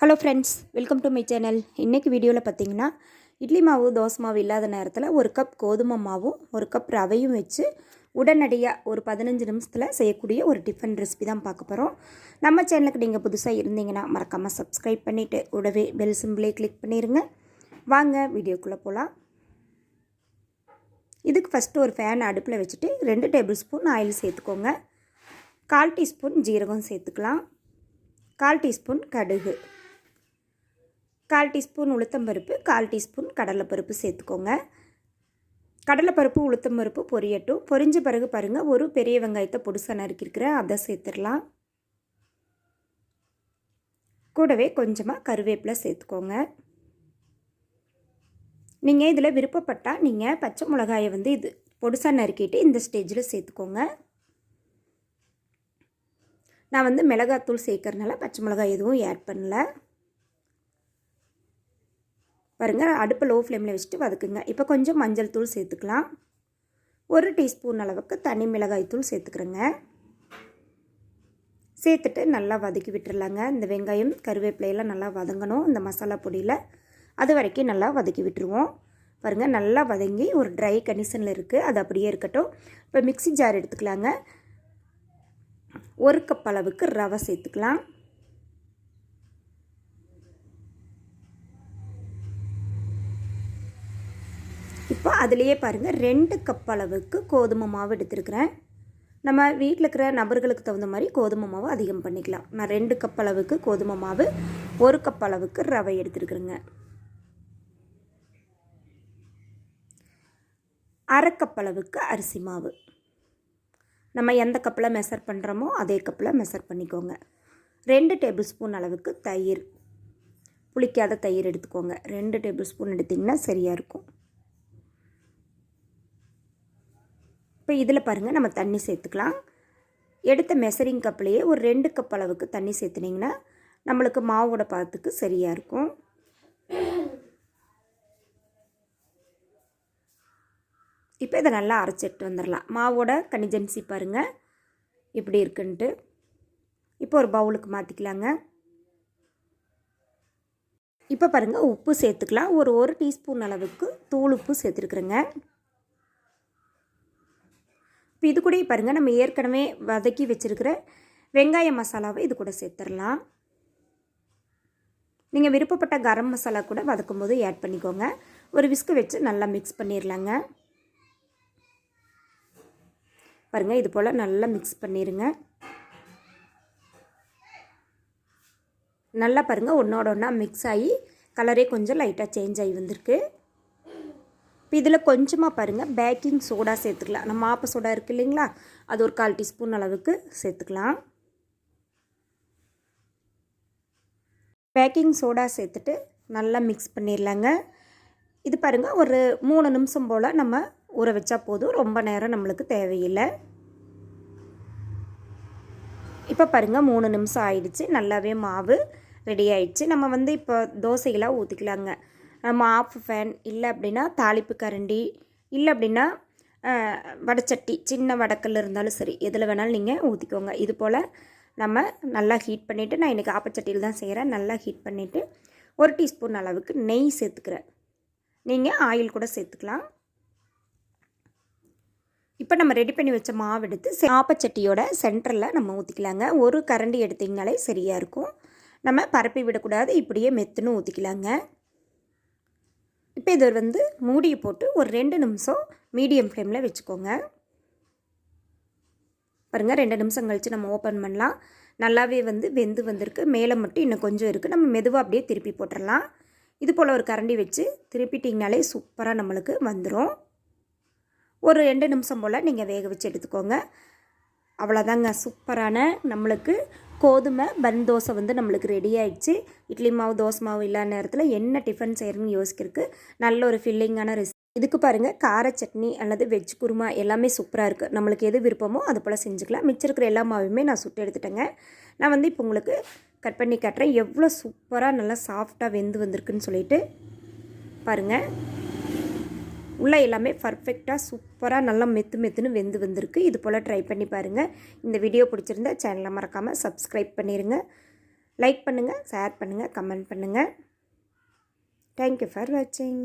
Hello friends welcome to my channel இன்றைக்கி வீடியோவில் பார்த்தீங்கன்னா இட்லி மாவு தோசை மாவு இல்லாத நேரத்தில் ஒரு கப் கோதுமை மாவும் ஒரு கப் ரவையும் வச்சு உடனடியாக ஒரு பதினஞ்சு நிமிஷத்தில் செய்யக்கூடிய ஒரு டிஃபன் ரெசிபி தான் பார்க்க போகிறோம் நம்ம சேனலுக்கு நீங்கள் புதுசாக இருந்தீங்கன்னா மறக்காமல் சப்ஸ்கிரைப் பண்ணிவிட்டு உடவே பெல் சிம்பிளே கிளிக் பண்ணிடுங்க வாங்க வீடியோக்குள்ளே போகலாம் இதுக்கு ஃபஸ்ட்டு ஒரு ஃபேன் அடுப்பில் வச்சுட்டு ரெண்டு டேபிள் ஸ்பூன் ஆயில் சேர்த்துக்கோங்க. கால் டீஸ்பூன் ஜீரகம் சேர்த்துக்கலாம். கால் டீஸ்பூன் கடுகு. கால் டீஸ்பூன் உளுத்தம்பருப்பு கால் டீஸ்பூன் கடலைப்பருப்பு சேர்த்துக்கோங்க. கடலைப்பருப்பு உளுத்தம்பருப்பு பொரியட்டும். பொரிஞ்ச பிறகு பாருங்கள் ஒரு பெரிய வெங்காயத்தை பொடிசாக நறுக்கிருக்கிறேன் அதை சேர்த்துடலாம். கூடவே கொஞ்சமாக கருவேப்பிலை சேர்த்துக்கோங்க. நீங்கள் இதில் விருப்பப்பட்டால் நீங்கள் பச்சை மிளகாயை வந்து இது பொடிசாக நறுக்கிட்டு இந்த ஸ்டேஜில் சேர்த்துக்கோங்க. நான் வந்து மிளகாத்தூள் சேர்க்கறனால பச்சை மிளகாய் எதுவும் ஆட் பண்ணல. பாருங்கள் அடுப்பு லோ ஃப்ளேமில் வச்சுட்டு வதக்குங்க. இப்போ கொஞ்சம் மஞ்சள் தூள் சேர்த்துக்கலாம். ஒரு டீஸ்பூன் அளவுக்கு தனி மிளகாய் தூள் சேர்த்துக்கிறேங்க. சேர்த்துட்டு நல்லா வதக்கி விட்டுறலாங்க. இந்த வெங்காயம் கருவேப்பிலையெல்லாம் நல்லா வதங்கணும் இந்த மசாலா பொடியில். அது வரைக்கும் நல்லா வதக்கி விட்டுருவோம். பாருங்கள் நல்லா வதங்கி ஒரு ட்ரை கண்டிஷனில் இருக்குது அது அப்படியே இருக்கட்டும். இப்போ மிக்சி ஜார் எடுத்துக்கலாங்க. ஒரு கப் அளவுக்கு ரவை சேர்த்துக்கலாம். இப்போ அதுலேயே பாருங்கள் ரெண்டு கப் அளவுக்கு கோதுமை மாவு எடுத்துருக்குறேன். நம்ம வீட்டில் இருக்கிற நபர்களுக்கு தகுந்த மாதிரி கோதுமை மாவு அதிகம் பண்ணிக்கலாம். நான் ரெண்டு கப் அளவுக்கு கோதுமை மாவு ஒரு கப் அளவுக்கு ரவை எடுத்துருக்குறேங்க. அரை கப் அளவுக்கு அரிசி மாவு. நம்ம எந்த கப்பில் மெஷர் பண்ணுறோமோ அதே கப்பில் மெஷர் பண்ணிக்கோங்க. ரெண்டு டேபிள் ஸ்பூன் அளவுக்கு தயிர். புளிக்காத தயிர் எடுத்துக்கோங்க. ரெண்டு டேபிள் ஸ்பூன் எடுத்திங்கன்னா சரியாக இருக்கும். இப்போ இதில் பாருங்கள் நம்ம தண்ணி சேர்த்துக்கலாம். எடுத்த மெசரிங் கப்லேயே ஒரு ரெண்டு கப் அளவுக்கு தண்ணி சேர்த்துனிங்கன்னா நம்மளுக்கு மாவோட பாத்துக்கு சரியாக இருக்கும். இப்போ இதை நல்லா அரைச்சிட்டு வந்துடலாம். மாவோட கனிஜென்சி பாருங்கள் இப்படி இருக்குன்ட்டு. இப்போ ஒரு பவுலுக்கு மாற்றிக்கலாங்க இப்போ பாருங்கள் உப்பு சேர்த்துக்கலாம். ஒரு ஒரு டீஸ்பூன் அளவுக்கு தூள் உப்பு சேர்த்துருக்குறேங்க. இப்போ இது கூட பாருங்கள் நம்ம ஏற்கனவே வதக்கி வச்சுருக்கிற வெங்காய மசாலாவை இது கூட சேர்த்துடலாம். நீங்கள் விருப்பப்பட்ட கரம் மசாலா கூட வதக்கும் போது ஆட் பண்ணிக்கோங்க. ஒரு விஸ்கு வச்சு நல்லா மிக்ஸ் பண்ணிடலாங்க பாருங்கள் இது போல் நல்லா மிக்ஸ் பண்ணிடுங்க நல்லா பாருங்கள் ஒன்றோட ஒன்றா மிக்ஸ் ஆகி கலரே கொஞ்சம் லைட்டாக சேஞ்ச் ஆகி வந்திருக்கு. இப்போ இதில் கொஞ்சமாக பாருங்கள். பேக்கிங் சோடா சேர்த்துக்கலாம். நம்ம மாப்பு சோடா இருக்குது இல்லைங்களா? அது ஒரு கால் டீஸ்பூன் அளவுக்கு சேர்த்துக்கலாம். பேக்கிங் சோடா சேர்த்துட்டு நல்லா மிக்ஸ் பண்ணிடலாங்க. இது பாருங்கள் ஒரு மூணு நிமிஷம் போல் நம்ம ஊற வச்சா போதும். ரொம்ப நேரம் நம்மளுக்கு தேவையில்லை. இப்போ பாருங்கள் மூணு நிமிஷம் ஆயிடுச்சு. நல்லாவே மாவு ரெடி ஆயிடுச்சு. நம்ம வந்து இப்போ தோசைகளாக ஊற்றிக்கலாங்க நம்ம ஆஃப் ஃபேன் இல்லை அப்படின்னா தாளிப்பு கரண்டி இல்லை அப்படின்னா வடச்சட்டி சின்ன வடக்கல் இருந்தாலும் சரி எதில் வேணாலும் நீங்கள் ஊற்றிக்கோங்க இது போல் நம்ம நல்லா ஹீட் பண்ணிவிட்டு நான் இன்றைக்கி ஆப்பச்சட்டியில் தான் செய்கிறேன் நல்லா ஹீட் பண்ணிவிட்டு ஒரு டீஸ்பூன் அளவுக்கு நெய் சேர்த்துக்கிறேன். நீங்கள் ஆயில் கூட சேர்த்துக்கலாம். இப்போ நம்ம ரெடி பண்ணி வச்ச மாவு எடுத்து ஆப்பச்சட்டியோட சென்டரில் நம்ம ஊற்றிக்கலாங்க ஒரு கரண்டி எடுத்திங்கனாலே சரியாக இருக்கும். நம்ம பரப்பி விடக்கூடாது இப்படியே மெத்துன்னு ஊற்றிக்கலாங்க இப்போ இது வந்து மூடியை போட்டு ஒரு ரெண்டு நிமிஷம் மீடியம் ஃப்ளேமில் வச்சுக்கோங்க. பாருங்கள் ரெண்டு நிமிஷம் கழித்து நம்ம ஓப்பன் பண்ணலாம். நல்லாவே வந்து வெந்து வந்திருக்கு. மேலே மட்டும் இன்னும் கொஞ்சம் இருக்குது நம்ம மெதுவாக அப்படியே திருப்பி போட்டுடலாம். இது போல் ஒரு கரண்டி வச்சு திருப்பிட்டிங்கனாலே சூப்பராக நம்மளுக்கு வந்துடும் ஒரு ரெண்டு நிமிஷம் போல் நீங்கள் வேக வச்சு எடுத்துக்கோங்க. அவ்வளோதாங்க சூப்பரான நம்மளுக்கு கோதுமை பன் தோசை வந்து நம்மளுக்கு ரெடி ஆகிடுச்சு இட்லி மாவு தோசை மாவு இல்லாத நேரத்தில் என்ன டிஃபன் செய்கிறதுன்னு யோசிக்கிறதுக்கு நல்ல ஒரு ஃபில்லிங்கான ரெசி இதுக்கு பாருங்கள் கார சட்னி அல்லது வெஜ் குருமா எல்லாமே சூப்பராக இருக்குது நம்மளுக்கு எது விருப்பமோ அது போல் செஞ்சுக்கலாம். மிச்சம் இருக்கிற எல்லா மாவையுமே நான் சுட்டு எடுத்துட்டேங்க. நான் வந்து இப்போ உங்களுக்கு கட் பண்ணி கட்டுறேன். எவ்வளோ சூப்பராக நல்லா சாஃப்டாக வெந்து வந்திருக்குன்னு சொல்லிட்டு பாருங்கள் உள்ளே எல்லாமே பர்ஃபெக்டாக சூப்பராக நல்லா மெத்து மெத்துன்னு வெந்து வந்திருக்கு. இது போல் ட்ரை பண்ணி பாருங்கள் இந்த வீடியோ பிடிச்சிருந்தா சேனலை மறக்காமல் சப்ஸ்கிரைப் பண்ணிடுங்க லைக் பண்ணுங்கள் ஷேர் பண்ணுங்கள் கமெண்ட் பண்ணுங்கள் தேங்க்யூ ஃபார் வாட்சிங்